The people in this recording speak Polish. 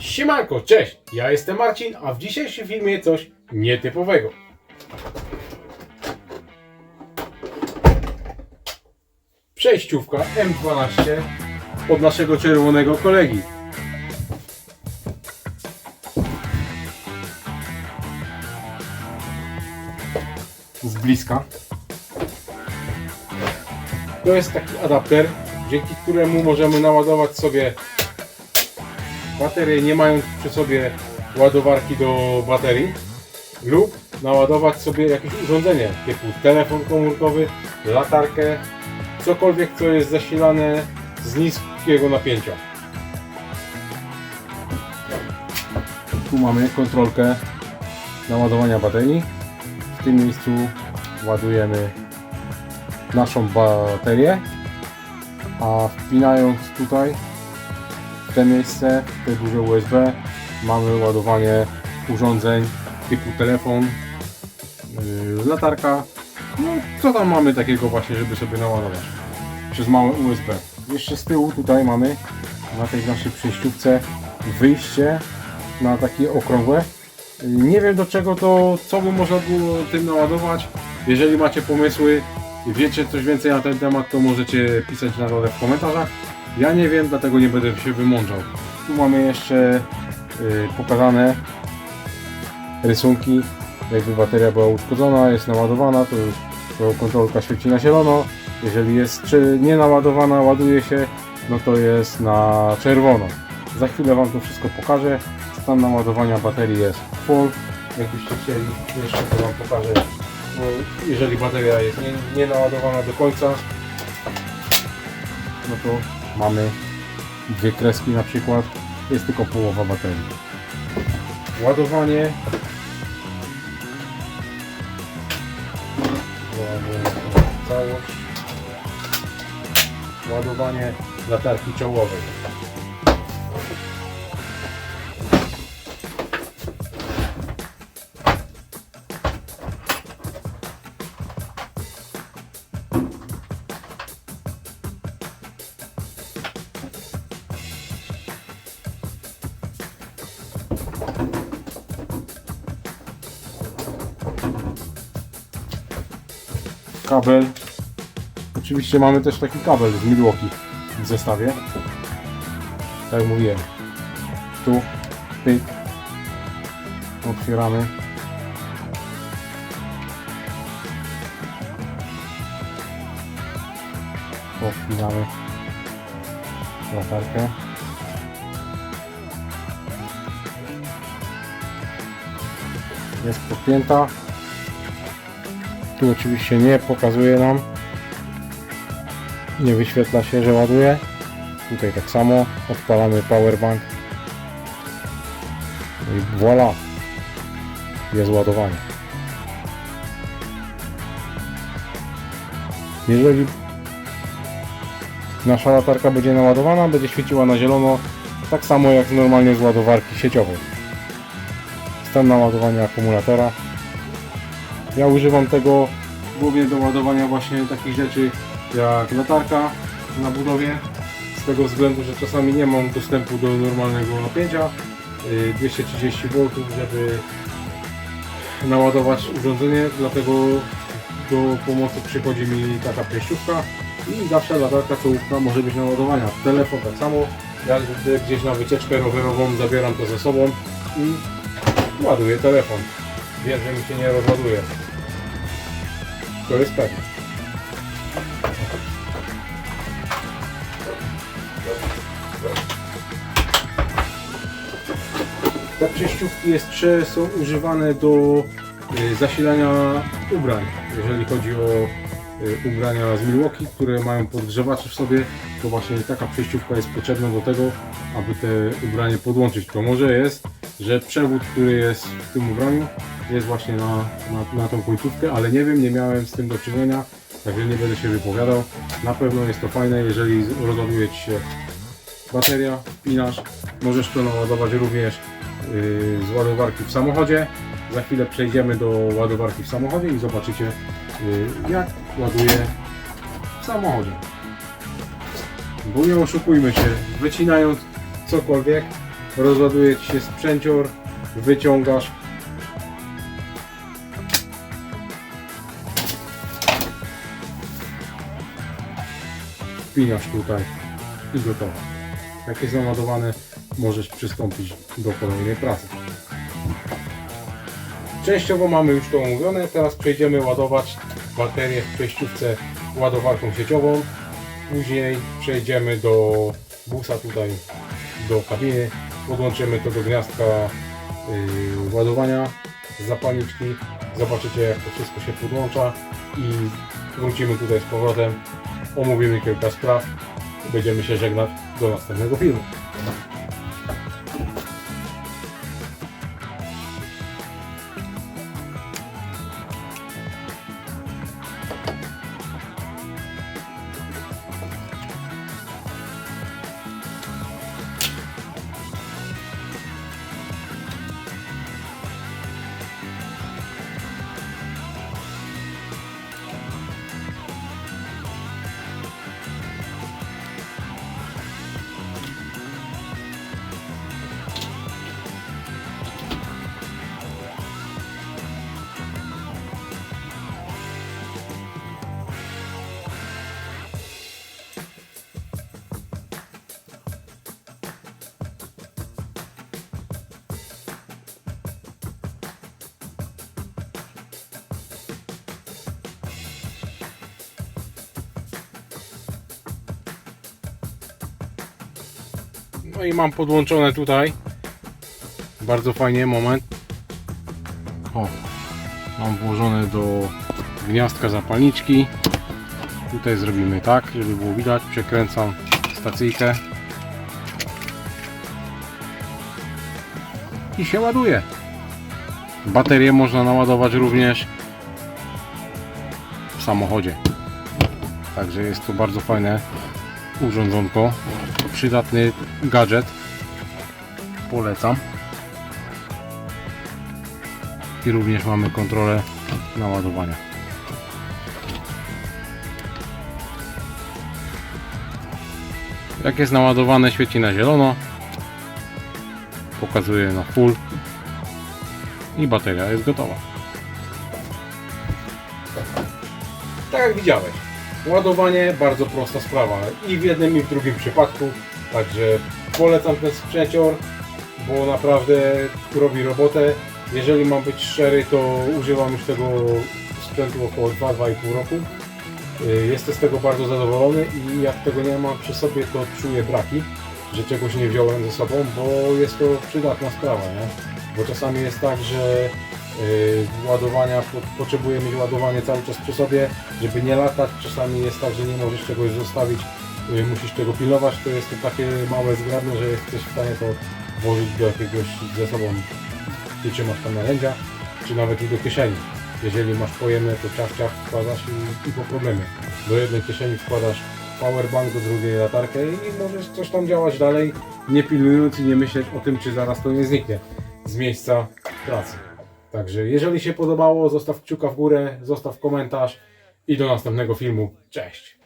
Siemanko, cześć! Ja jestem Marcin, a w dzisiejszym filmie coś nietypowego. Przejściówka M12 od naszego czerwonego kolegi. Z bliska. To jest taki adapter, dzięki któremu możemy naładować sobie baterię nie mając przy sobie ładowarki do baterii lub naładować sobie jakieś urządzenie typu telefon komórkowy, latarkę, cokolwiek co jest zasilane z niskiego napięcia. Tu mamy kontrolkę naładowania baterii. W tym miejscu ładujemy naszą baterię, a wpinając tutaj te miejsce, w te duże USB mamy ładowanie urządzeń typu telefon, yy, latarka, no co tam mamy takiego właśnie, żeby sobie naładować przez małe USB. Jeszcze z tyłu tutaj mamy na tej naszej przejściówce wyjście na takie okrągłe. Yy, Nie wiem do czego to, co by można było tym naładować. Jeżeli macie pomysły, wiecie coś więcej na ten temat, to możecie pisać na dole w komentarzach. Ja nie wiem, dlatego nie będę się wymądrzał. Tu mamy jeszcze y, pokazane rysunki, jakby bateria była uszkodzona, jest naładowana, to już to kontrolka świeci na zielono. Jeżeli jest czy nie naładowana, ładuje się, no to jest na czerwono. Za chwilę Wam to wszystko pokażę. Stan naładowania baterii jest full. Jakbyście chcieli, jeszcze to Wam pokażę. No, jeżeli bateria jest nie, nie naładowana do końca, no to mamy dwie kreski na przykład, jest tylko połowa baterii. Ładowanie. Całość. Ładowanie latarki czołowej. Kabel. Oczywiście mamy też taki kabel z Milwaukee w zestawie. Tak jak mówiłem. Tu, pyk. Otwieramy. Podpinamy latarkę. Jest podpięta. Tu oczywiście nie pokazuje nam. Nie wyświetla się, że ładuje. Tutaj tak samo. Odpalamy powerbank. No I voila. Jest ładowanie. Jeżeli nasza latarka będzie naładowana, będzie świeciła na zielono, tak samo jak normalnie z ładowarki sieciowej. Stan naładowania akumulatora. Ja używam tego głównie do ładowania właśnie takich rzeczy jak latarka na budowie. Z tego względu, że czasami nie mam dostępu do normalnego napięcia. y, 230 V, żeby naładować urządzenie, dlatego do pomocy przychodzi mi taka przejściówka i zawsze latarka czołówka może być naładowania. Telefon tak samo, gdy gdzieś na wycieczkę rowerową zabieram to ze sobą i ładuję telefon. Wiem, że mi się nie rozładuje. To jest pewne. Te przejściówki jeszcze są używane do y, zasilania ubrań. Jeżeli chodzi o y, ubrania z Milwaukee, które mają podgrzewacze w sobie, to właśnie taka przejściówka jest potrzebna do tego, aby te ubranie podłączyć. To może jest, że przewód, który jest w tym ubraniu jest właśnie na, na, na tą końcówkę, ale nie wiem, nie miałem z tym do czynienia, także nie będę się wypowiadał. Na pewno jest to fajne, jeżeli rozładuje Ci się bateria, wpinasz, możesz to naładować również yy, z ładowarki w samochodzie. Za chwilę przejdziemy do ładowarki w samochodzie i zobaczycie yy, jak ładuje w samochodzie. Bo nie oszukujmy się, wycinając cokolwiek, rozładuje Ci się sprzęcior, wyciągasz. Wpinasz tutaj i gotowe. Jak jest naładowane, możesz przystąpić do kolejnej pracy. Częściowo mamy już to omówione, teraz przejdziemy ładować baterię w przejściówce ładowarką sieciową. Później przejdziemy do busa tutaj do kabiny, podłączymy to do gniazdka yy, ładowania zapalniczki. Zobaczycie jak to wszystko się podłącza i wrócimy tutaj z powrotem, omówimy kilka spraw i będziemy się żegnać do następnego filmu. No i mam podłączone tutaj. Bardzo fajnie, moment. O, mam włożone do gniazdka zapalniczki. Tutaj zrobimy tak, żeby było widać. Przekręcam stacyjkę. I się ładuje. Baterię można naładować również w samochodzie. Także jest to bardzo fajne urządzonko. Przydatny gadżet. Polecam. I również mamy kontrolę naładowania. Jak jest naładowane świeci na zielono. Pokazuje na full. I bateria jest gotowa. Tak jak widziałeś. Ładowanie bardzo prosta sprawa i w jednym i w drugim przypadku. Także polecam ten sprzęcior, bo naprawdę robi robotę. Jeżeli mam być szczery, to używam już tego sprzętu około 2-2,5 roku. Y, Jestem z tego bardzo zadowolony i jak tego nie mam przy sobie, to czuję braki, że czegoś nie wziąłem ze sobą, bo jest to przydatna sprawa, nie? Bo czasami jest tak, że ładowania, po, potrzebuję mieć ładowanie cały czas przy sobie, żeby nie latać. Czasami jest tak, że nie możesz czegoś zostawić, y, musisz tego pilnować. To jest to takie małe zgrabne, że jesteś w stanie to włożyć do jakiegoś ze sobą, ty trzymasz tam narzędzia, czy nawet i do kieszeni. Jeżeli masz pojemne, to ciach, ciach wkładasz i, i po problemie. Do jednej kieszeni wkładasz powerbank, do drugiej latarkę i możesz coś tam działać dalej, nie pilnując i nie myśleć o tym, czy zaraz to nie zniknie z miejsca pracy. Także jeżeli się podobało, zostaw kciuka w górę, zostaw komentarz i do następnego filmu. Cześć!